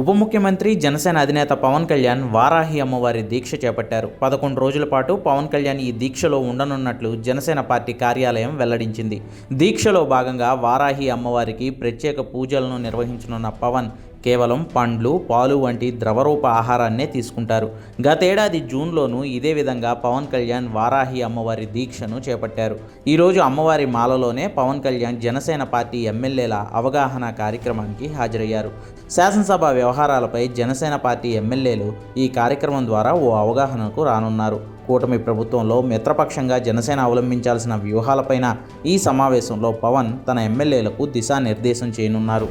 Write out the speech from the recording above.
ఉప ముఖ్యమంత్రి జనసేన అధినేత పవన్ కళ్యాణ్ వారాహి అమ్మవారి దీక్ష చేపట్టారు. పదకొండు రోజుల పాటు పవన్ కళ్యాణ్ ఈ దీక్షలో ఉండనున్నట్లు జనసేన పార్టీ కార్యాలయం వెల్లడించింది. దీక్షలో భాగంగా వారాహి అమ్మవారికి ప్రత్యేక పూజలను నిర్వహించనున్న పవన్ కేవలం పండ్లు పాలు వంటి ద్రవరూప ఆహారాన్నే తీసుకుంటారు. గతేడాది జూన్లోనూ ఇదే విధంగా పవన్ కళ్యాణ్ వారాహి అమ్మవారి దీక్షను చేపట్టారు. ఈరోజు అమ్మవారి మాలలోనే పవన్ కళ్యాణ్ జనసేన పార్టీ ఎమ్మెల్యేల అవగాహన కార్యక్రమానికి హాజరయ్యారు. శాసనసభ వ్యవహారాలపై జనసేన పార్టీ ఎమ్మెల్యేలు ఈ కార్యక్రమం ద్వారా ఓ అవగాహనకు రానున్నారు. కూటమి ప్రభుత్వంలో మిత్రపక్షంగా జనసేన అవలంబించాల్సిన వ్యూహాలపైన ఈ సమావేశంలో పవన్ తన ఎమ్మెల్యేలకు దిశానిర్దేశం చేయనున్నారు.